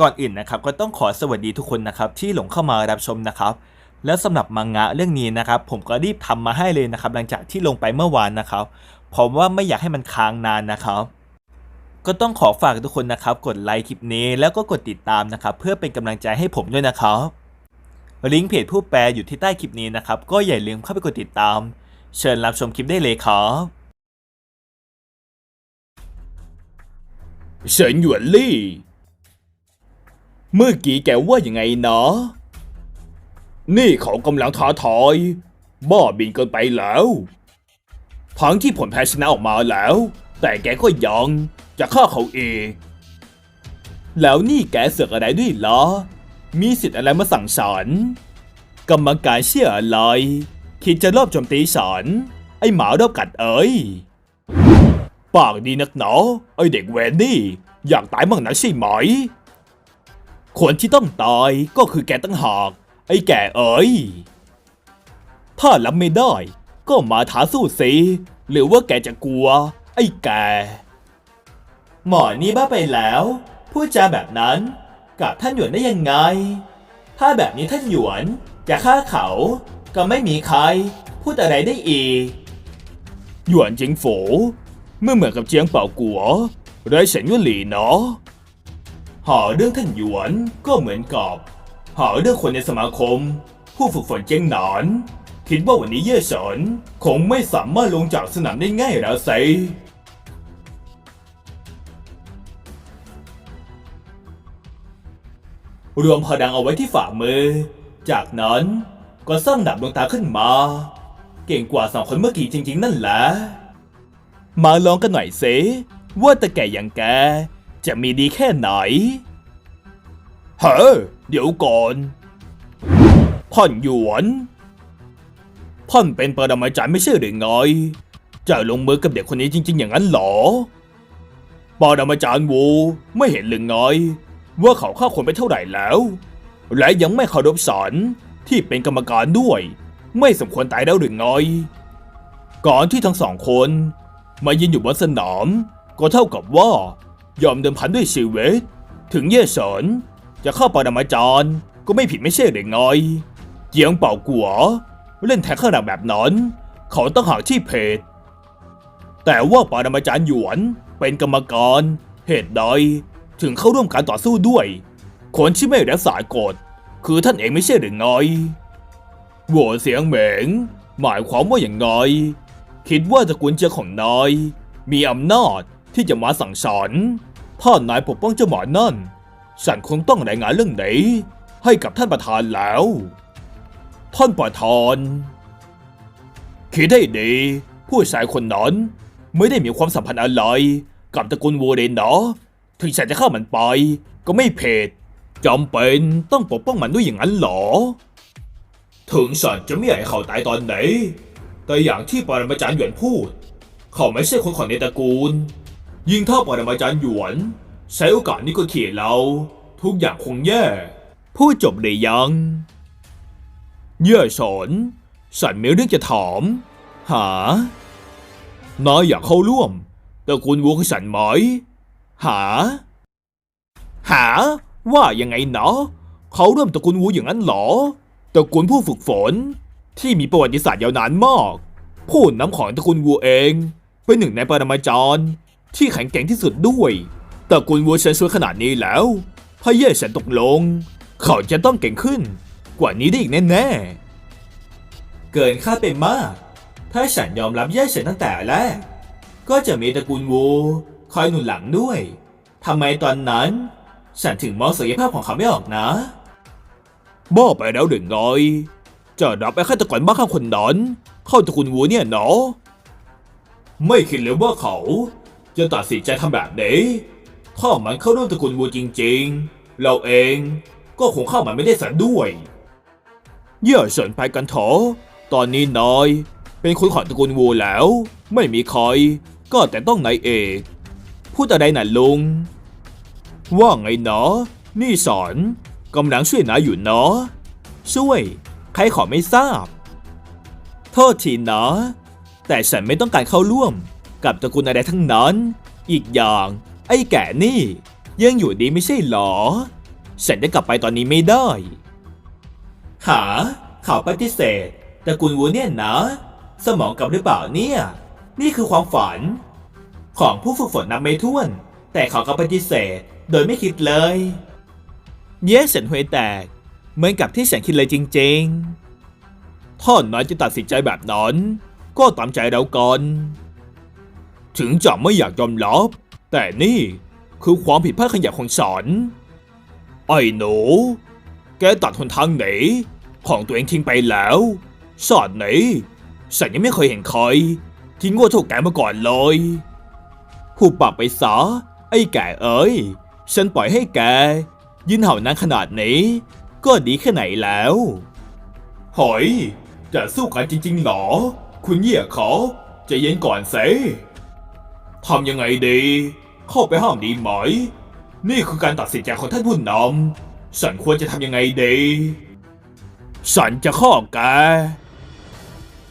ก่อนอื่นนะครับก็ต้องขอสวัสดีทุกคนนะครับที่หลงเข้ามารับชมนะครับแล้วสำหรับมังงะเรื่องนี้นะครับผมก็รีบทำมาให้เลยนะครับหลังจากที่ลงไปเมื่อวานนะครับผมว่าไม่อยากให้มันค้างนานนะครับ ก็ต้องขอฝากทุกคนนะครับกดไลค์คลิปนี้แล้วก็กดติดตามนะครับเพื่อเป็นกำลังใจให้ผมด้วยนะครับลิงก์เพจผู้แปลอยู่ที่ใต้คลิปนี้นะครับก็อย่าลืมเข้าไปกดติดตาม เชิญรับชมคลิปได้เลยครับเฉินหยวนลี่ เมื่อกี้แกว่ายังไงนะ นี่เขากำลังท้าทายบ้าบินเกินไปแล้ว ทั้งที่ผลแพ้ชนะออกมาแล้ว แต่แกก็ยังจะฆ่าเขาเอง แล้วนี่แกเสือกอะไรด้วยเหรอมีสิทธิ์อะไรมาสั่งฉัน กรรมการเชื่ออะไร คิดจะรอบโจมตีฉัน ไอ้หมารอบกัดเอ้ยปากดีนักหนอไอเด็กแวนนี่ อยากตายมั่งนักใช่ไหม คนที่ต้องตายก็คือแกตั้งหาก ไอ้แกเอ๋ย ถ้ารับไม่ได้ ก็มาท้าสู้สิ หรือว่าแกจะกลัว ไอ้แก หมอนี่บ้าไปแล้ว พูดจาแบบนั้น กับท่านหยวนได้ยังไง ถ้าแบบนี้ท่านหยวนจะฆ่าเขา ก็ไม่มีใคร พูดอะไรได้อีก หยวนจิงโฝเมื่อเหมือนกับเจียงเป่ากัวไรเฉินยุหลีเนาะ หอเรื่องท่านหยวนก็เหมือนกับหอเรื่องคนในสมาคม ผู้ฝึกฝนเจียงหนาน คิดว่าวันนี้เย่เฉินคงไม่สามารถลงจากสนามได้ง่ายแล้วสิรวมพลังเอาไว้ที่ฝ่ามือ จากนั้นก็สร้างดาบดวงตาขึ้นมา เก่งกว่าสองคนเมื่อกี้จริง ๆ นั่นแหละ มาลองกันหน่อยสิว่าตะแก่อย่างแก จะมีดีแค่ไหนเฮ้เดี๋ยวก่อนพ่อนหยวนพ่อนเป็นปรมาจารย์ไม่ใช่หรือไงจะลงมือกับเด็กคนนี้จริง ๆ อย่างนั้นเหรอปรมาจารย์วูไม่เห็นหรือไงว่าเขาฆ่าคนไปเท่าไหร่แล้ว และยังไม่เคารพศาลที่เป็นกรรมการด้วย ไม่สมควรตายแล้วหรือไงก่อนที่ทั้งสองคน มายืนอยู่บนสนามก็เท่ากับว่า ยอมเดิมพันด้วยชีวิตถึงเย่เฉินจะเข้าปรมาจารย์ก็ไม่ผิดไม่ใช่หรือไงเจียงเป่ากัว เล่นแท็กขนาดแบบนั้น เขาต้องหาที่เพจแต่ว่าปรมาจารย์หยวนเป็นกรรมกรเหตุใดถึงเข้าร่วมการต่อสู้ด้วย คนที่ไม่รักษากฎคือท่านเองไม่ใช่หรือไงหัวเสียงเหม็งหมายความว่าอย่างไงคิดว่าตระกูลเจียของนายมีอำนาจ ที่จะมาสั่งสอนถ้านายปกป้องเจ้าหมอนั่น ฉันคงต้องรายงานเรื่องนี้ให้กับท่านประธานแล้ว ท่านประธานคิดให้ดี ผู้ชายคนนั้นไม่ได้มีความสัมพันธ์อะไรกับตระกูลวูเรนเนาะถึงฉันจะเข้ามันไป ก็ไม่เพดจำเป็นต้องปกป้องมันด้วยอย่างนั้นเหรอ ถึงฉันจะไม่อยากให้เขาตายตอนไหน แต่อย่างที่ปรมาจารย์หยวนพูด เขาไม่ใช่คนของในตระกูล ยิ่งถ้าปรมาจารย์หยวนใช้โอกาสนี้ก็เขี่ยเรา ทุกอย่างคงแย่ พูดจบเลยยัง เย่อสอนฉันมีเรื่องจะถาม หานายอยากเข้าร่วมตระกูลวัวของฉันไหมหา หา ว่ายังไงเนาะเขาร่วมตระกูลวูอย่างนั้นเหรอตระกูลผู้ฝึกฝน ที่มีประวัติศาสตร์ยาวนานมาก ผู้นำของตระกูลวัวเอง เป็นหนึ่งในปรมาจารย์ ที่แข็งแกร่งที่สุดด้วยตระกูลวัวเชิญชวนขนาดนี้แล้วพระเย่ฉันตกลง เขาจะต้องเก่งขึ้น กว่านี้ได้อีกแน่ๆเกินคาดไปมาก ถ้าฉันยอมรับแย่ฉินตั้งแต่แรกก็จะมีตระกูลวูคอยหนุนหลังด้วยทำไมตอนนั้น ฉันถึงมองศักยภาพของเขาไม่ออกนะบ้าไปแล้วหรือไงจะรับไอ้ฆาตกรบ้าข้างคนนั้นเข้าตระกูลวัวเนี่ยเนาะไม่คิดเลยว่าเขา จะตัดสินใจทำแบบนี้ ถ้ามันเข้าร่วมตระกูลวัวจริง ๆ เราเองก็คงเข้ามันไม่ได้สันด้วยเย่อเฉินไปกันเถอะตอนนี้นายเป็นคนของตระกูลวัวแล้ว ไม่มีใครก็แต่ต้องนายเอกพูดอะไรน่ะลุง ว่าไงเนาะนี่สอนกำลังช่วยนายอยู่เนาะช่วย ใครขอไม่ทราบ โทษทีนะ แต่ฉันไม่ต้องการเข้าร่วม กับตระกูลอะไรทั้งนั้น อีกอย่าง ไอ้แก่นี่ ยังอยู่ดีไม่ใช่หรอ ฉันจะกลับไปตอนนี้ไม่ได้ หาข่าวปฏิเสธแต่กุลวูเนี่ยนะ สมองกลับหรือเปล่าเนี่ย นี่คือความฝัน ของผู้ฝึกฝนนับไม่ถ้วน แต่เขาก็ปฏิเสธโดยไม่คิดเลย เย้ฉันห่วยแตก เหมือนกับที่ฉันคิดเลยจริงๆถ้านายจะตัดสินใจแบบนั้น ก็ตามใจเราก่อน ถึงจะไม่อยากยอมรับแต่นี่คือความผิดพลาดขยะของฉัน ไอ้หนู แกตัดหนทางไหน ของตัวเองทิ้งไปแล้วชาติไหนฉันยังไม่เคยเห็นใครที่โง่เท่าแกมาก่อนเลยหูปากไปซะไอ้แก่เอ้ย ฉันปล่อยให้แก ยืนเห่านานขนาดนี้ ก็ดีแค่ไหนแล้วหอยจะสู้กันจริงๆหรอ คุณเหยี่ยเขาจะเย็นก่อนสิ ทำยังไงดี เข้าไปห้ามดีไหม นี่คือการตัดสินใจของท่านผู้นำฉันควรจะทำยังไงดีฉันจะข้อแก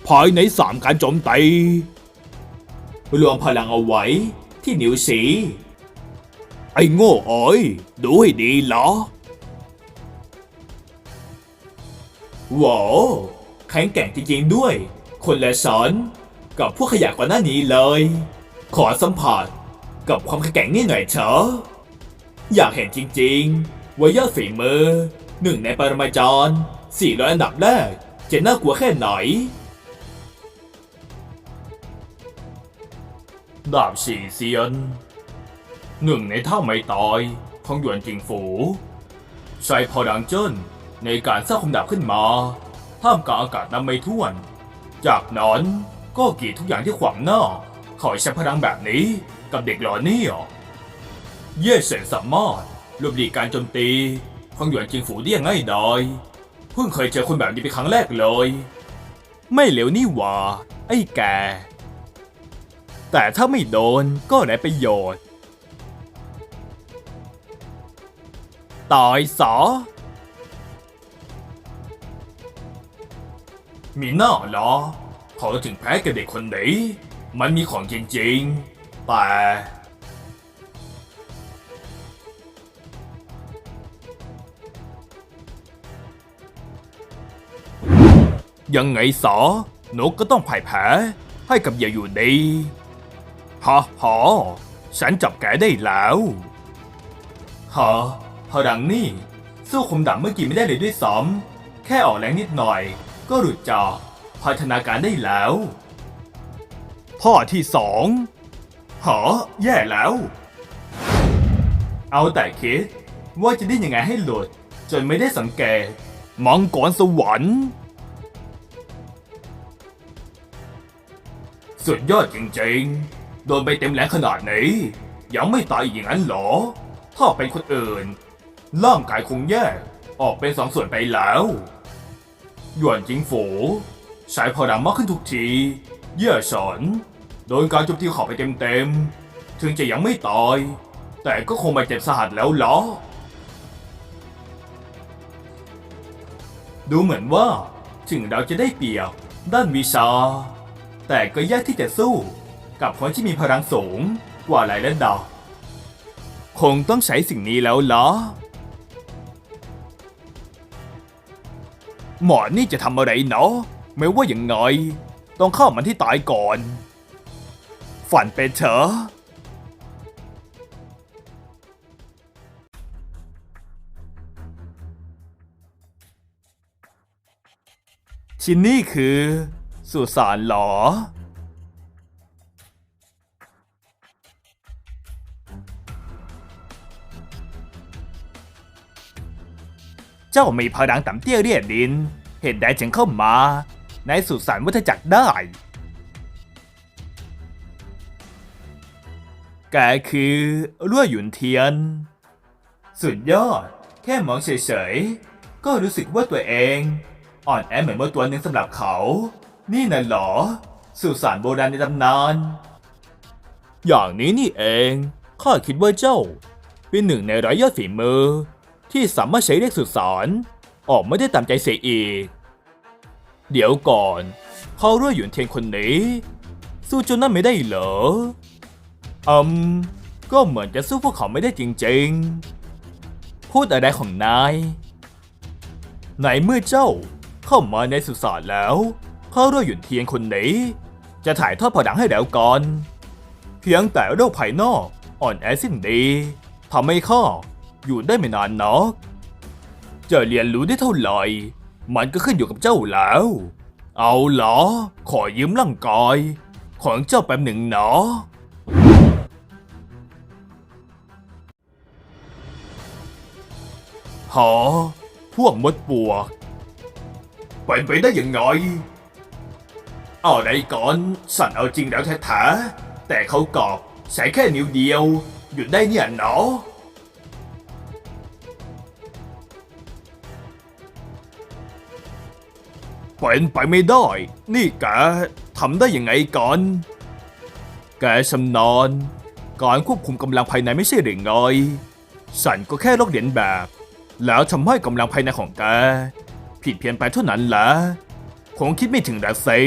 ภายในสามการโจมตีรวมพลังเอาไว้ที่นิ้วสี ไอ้โง่เอ้ยดูให้ดีเหรอว้าวแข็งแกร่งจริงๆด้วย คนและสอนกับพวกขยะก่อนหน้านี้เลย ขอสัมผัสกับความแข็งแกร่งนี่หน่อยเถอะอยากเห็นจริงๆว่ายอดฝีมือหนึ่งในปรมาจารย์400 อันดับแรก จะน่ากลัวแค่ไหน ดาบสี่เซียน หนึ่งในท่าไม่ตายของหยวนจิงฝู ใช้พลังเจิ้นในการสร้างคมดาบขึ้นมา ท่ามกลางอากาศน้ำไม่ท่วน จากนั้นก็กีดทุกอย่างที่ขวางหน้า ขอใช้พลังแบบนี้กับเด็กหล่อนี่หรอ เย่เสนสามารถหลบหลีกการโจมตีของหยวนจิงฝูได้ย่างง่ายดายเพิ่งเคยเจอคนแบบนี้เป็นครั้งแรกเลย ไม่เหลวนี่หว่า ไอ้แก แต่ถ้าไม่โดนก็ได้ประโยชน์ตายสอ มีหน้าเหรอขาถึงแพ้กับเด็กคนนี้ มันมีของจริงๆ แต่ ยังไงสอนูก็ต้องพ่ายแพ้ให้กับเหยื่ออยู่ดีฮ่าฮ่าฉันจับแกได้แล้วฮะพลังนี่ สู้คมดาบเมื่อกี้ไม่ได้เลยด้วยซ้ำแค่ออกแรงนิดหน่อย ก็หลุดจากพัฒนาการได้แล้ว ท่อที่สองฮะแย่แล้ว เอาแต่คิดว่าจะได้ยังไงให้หลุด จนไม่ได้สังเกตมังกรสวรรค์ สุดยอดจริงๆ โดนไปเต็มแรงขนาดนี้ ยังไม่ตายอีกอย่างนั้นเหรอ ถ้าเป็นคนอื่น ร่างกายคงแยกออกเป็นสองส่วนไปแล้วหยวนจิงฝูใช้พลังมากขึ้นทุกที เย่สอน โดนการโจมตีเขอไปเต็มๆ ถึงจะยังไม่ตาย แต่ก็คงไม่เจ็บสาหัสแล้วหรอ ดูเหมือนว่า ถึงเราจะได้เปรียบด้านวิชา แต่ก็ยากที่จะสู้กับคนที่มีพลังสูงกว่าหลายระดับคงต้องใช้สิ่งนี้แล้วเหรอ หมอนี่จะทำอะไรเนาะไม่ว่าอย่างไง ต้องเข้ามันที่ตายก่อน ฝันไปเถอะชิ้นนี้คือสุสานหรอ เจ้ามีพลังต่ำเตี้ยเรียดดิน เหตุใดจึงเข้ามา ในสุสานวัฏจักรได้ แกคือรั่วหยุนเทียน สุดยอด แค่มองเฉยๆ ก็รู้สึกว่าตัวเอง อ่อนแอเหมือนเมื่อตัวหนึ่งสำหรับเขา นี่น่ะเหรอ สุสานโบราณในตำนาน อย่างนี้นี่เอง ข้าคิดว่าเจ้า เป็นหนึ่งในร้อยยอดฝีมือ ที่สามารถใช้เรียกสุสานออกไม่ได้ตามใจเสียอีก เดี๋ยวก่อน เขารั่วหยุนเทียนคนนี้ สู้จนนั้นไม่ได้เหรอ อืม ก็เหมือนจะสู้พวกเขาไม่ได้จริงๆ พูดอะไรของนายในเมื่อเจ้าเข้ามาในสุสานแล้วข้าเร่หยุนเทียนคนนี้ จะถ่ายทอดพลังให้แล้วก่อน เพียงแต่โรคภายนอกอ่อนแอสิ้นดีทำให้ข้าอยู่ได้ไม่นานนักจะเรียนรู้ได้เท่าไหร่ มันก็ขึ้นอยู่กับเจ้าแล้ว เอาเหรอ ขอยืมร่างกาย ของเจ้าแป๊บหนึ่งเนาะ หอ พวกมดปวก เป็นไปได้ยังไงเอาไหนก่อนสั่นเอาจริงแล้วแท้ๆแต่เขากอบใช้แค่นิ้วเดียว หยุดได้เนี่ยเนาะเป็นไปไม่ได้ นี่แกทำได้ยังไงก่อน แกชำนาญการควบคุมกำลังภายในไม่ใช่หรือไง สันก็แค่ลอกเลียนแบบ แล้วทำให้กำลังภายในของแกผิดเพี้ยนไปเท่านั้นแหละคงคิดไม่ถึงแล้วสิ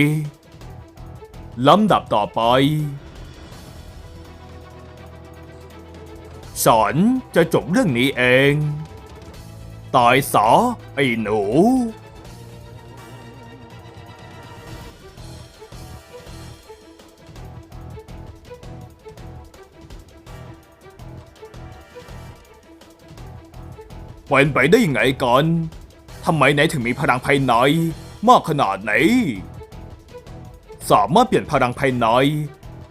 ลำดับต่อไปสอนจะจบเรื่องนี้เอง ตายสอไอ้หนู เป็นไปได้ยังไงก่อนทำไมไหนถึงมีพลังภายในมากขนาดนี้สามารถเปลี่ยนพลังภายใน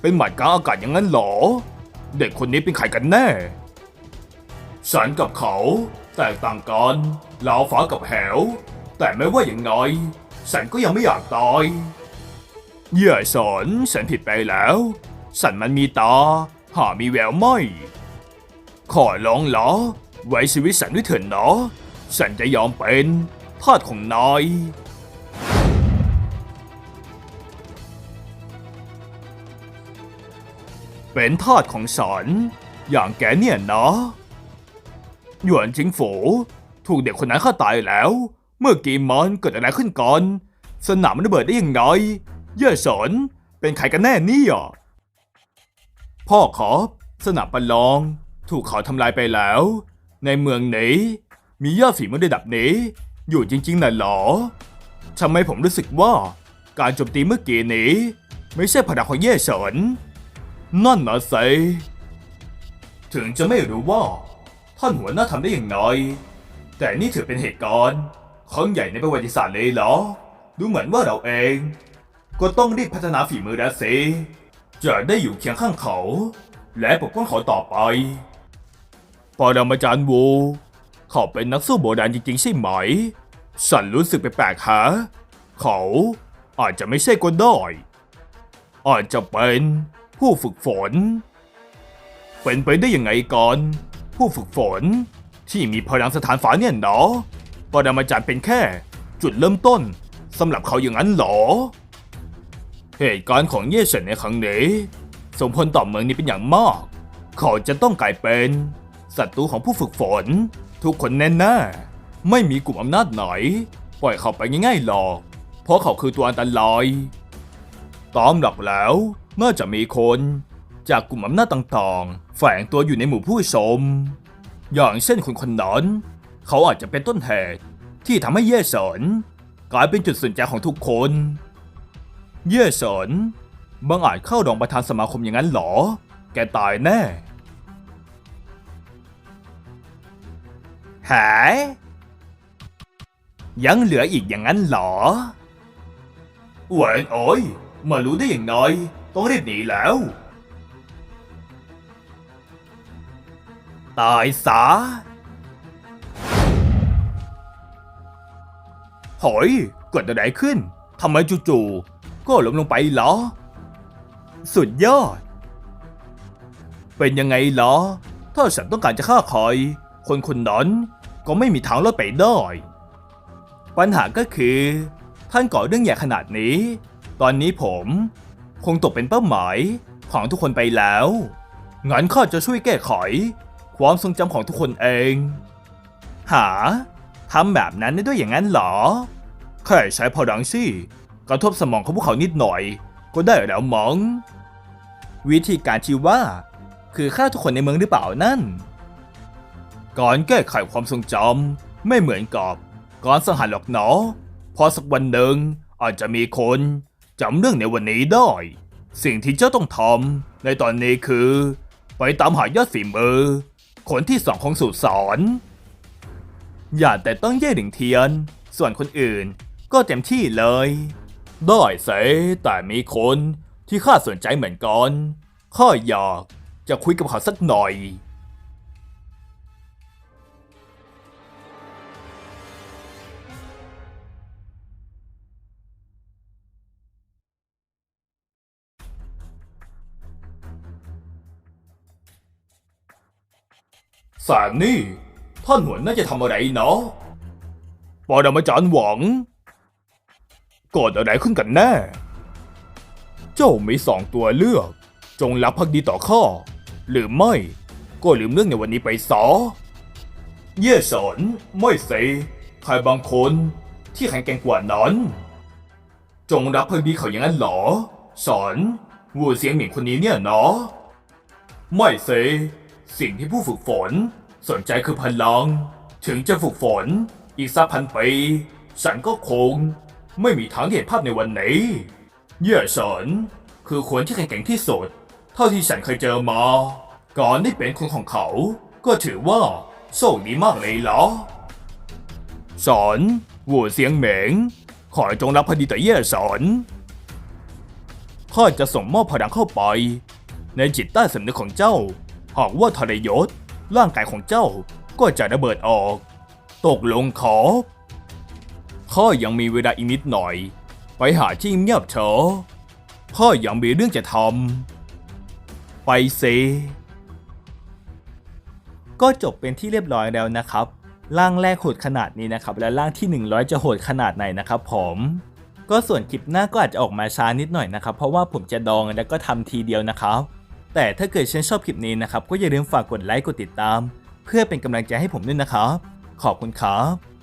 เป็นหมัดกลางอากาศอย่างนั้นหรอ เด็กคนนี้เป็นใครกันแน่ ฉันกับเขาแตกต่างกันลาวฟ้ากับแหว แต่ไม่ว่าอย่างไงฉันก็ยังไม่อยากตายเย่าสอนฉันผิดไปแล้ว สันมันมีตา หามีแววไม่ ขอร้องเหรอ ไว้ชีวิตสันด้วยเถิดเนาะสันจะยอมเป็นทาสของนายเป็นทาสของสันอย่างแกเนี่ยเนาะหยวนจิงฝูถูกเด็กคนนั้นฆ่าตายแล้ว เมื่อกี้มันเกิดอะไรขึ้นก่อน สนามมันระเบิดได้ยังไงเย่สนเป็นใครกันแน่นี่ยพ่อครับสนามประลอง ถูกเขาทำลายไปแล้ว ในเมืองนี้ มียอดฝีมือระดับนี้ อยู่จริงๆน่ะเหรอทำไมผมรู้สึกว่า การโจมตีเมื่อกี้นี้ ไม่ใช่พลังของเย่เฉินนั่นนะสิถึงจะไม่รู้ว่า ท่านหัวหน้าทำได้อย่างไรแต่นี่ถือเป็นเหตุการณ์ครั้งใหญ่ในประวัติศาสตร์เลยเหรอ ดูเหมือนว่าเราเอง ก็ต้องรีบพัฒนาฝีมือแล้วสิจะได้อยู่เคียงข้างเขา และปกป้องเขาต่อไป ปรมาจารย์วูเขาเป็นนักสู้โบราณจริงๆใช่ไหม สันรู้สึกแปลกๆฮะเขาอาจจะไม่ใช่ก็ได้ อาจจะเป็นผู้ฝึกฝน เป็นไปได้ยังไงก่อน ผู้ฝึกฝนที่มีพลังสถานฝาเนี่ยเนาะปรมาจารย์เป็นแค่ จุดเริ่มต้นสำหรับเขาอย่างนั้นหรอ เหตุการณ์ของเย่เฉินในครั้งนี้ส่งผลต่อเมืองนี้เป็นอย่างมาก เขาจะต้องกลายเป็น ศัตรูของผู้ฝึกฝน ทุกคนแน่ๆไม่มีกลุ่มอำนาจไหน ปล่อยเขาไปง่ายๆหรอก เพราะเขาคือตัวอันตราย ตามหลักแล้วน่าจะมีคน จากกลุ่มอำนาจต่างๆ แฝงตัวอยู่ในหมู่ผู้ชม อย่างเช่นคนคนนั้นเขาอาจจะเป็นต้นเหตุที่ทำให้เย่สนกลายเป็นจุดสนใจของทุกคน เย่สนบังอาจเข้ารองประธานสมาคมอย่างนั้นหรอ แกตายแน่ หายยังเหลืออีกอย่างนั้นเหรอเหวนโอ้ยมารู้ได้อย่างไรต้องรีบหนีแล้ว ตายซะหอยเกิดอะไรขึ้นทำไมจู่ๆก็ล้มลงไปเหรอ สุดยอด เป็นยังไงเหรอ ถ้าฉันต้องการจะฆ่าใครคนคนนั้น ก็ไม่มีทางรอดไปได้ ปัญหาก็คือ ท่านก่อเรื่องใหญ่ขนาดนี้ ตอนนี้ผมคงตกเป็นเป้าหมายของทุกคนไปแล้ว งั้นข้าจะช่วยแก้ไข ความทรงจำของทุกคนเอง หาทำแบบนั้นได้ด้วยอย่างนั้นเหรอ แค่ใช้พลังสิกระทบสมองของพวกเขานิดหน่อย ก็ได้แล้วมั้งวิธีการที่ว่า คือฆ่าทุกคนในเมืองหรือเปล่านั่น การแก้ไขความทรงจำไม่เหมือนกับการสังหารหรอกเนาะพอสักวันหนึ่งอาจจะมีคนจำเรื่องในวันนี้ได้ สิ่งที่เจ้าต้องทำในตอนนี้คือ ไปตามหายอดฝีมือ คนที่สองของสุสานอย่าแต่ต้องเย่หลิงเทียน ส่วนคนอื่นก็เต็มที่เลย ได้เสแต่มีคนที่ข้าสนใจเหมือนกันข้าอยากจะคุยกับเขาสักหน่อย แสงนี่ ท่านหัวน่าจะทำอะไรเนาะปอดมาจารย์หวังเกิดอะไรขึ้นกันแน่ เจ้ามีสองตัวเลือก จงรับพักดีต่อข้าหรือไม่ ก็ลืมเรื่องในวันนี้ไปซะเย่สอนไม่สิใครบางคนที่แข็งแกร่งกว่านั้น จงรับพักดีเขาอย่างนั้นเหรอ สอนวูเสียงหมิงคนนี้เนี่ยเนาะไม่สิ สิ่งที่ผู้ฝึกฝน สนใจคือพลัง ถึงจะฝึกฝน อีกสักพันปีฉันก็คง ไม่มีทางเห็นภาพในวันนี้เย่เฉินคือคนที่แข็งแกร่งที่สุด เท่าที่ฉันเคยเจอมา ก่อนได้เป็นคนของเขา ก็ถือว่าโชคดีมากเลยเหรอสอนวูเสียงเหม็งขอจงรับพอดีต่อเย่สอนข้าจะส่งมอบพลังเข้าไป ในจิตใต้สำนึกของเจ้า หากว่าทรยศ ร่างกายของเจ้าก็จะระเบิดออก ตกลงขอข้ายังมีเวลาอีกนิดหน่อย ไปหาที่เงียบเถอะข้ายังมีเรื่องจะทำไปสิก็จบเป็นที่เรียบร้อยแล้วนะครับ ร่างแรกโหดขนาดนี้นะครับ และร่างที่ 100 จะโหดขนาดไหนนะครับผมก็ส่วนคลิปหน้าก็อาจจะออกมาช้านิดหน่อยนะครับ เพราะว่าผมจะดองแล้วก็ทำทีเดียวนะครับ แต่ถ้าเกิดฉันชอบคลิปนี้นะครับ ก็อย่าลืมฝากกดไลค์กดติดตาม เพื่อเป็นกำลังใจให้ผมด้วยนะครับ ขอบคุณครับ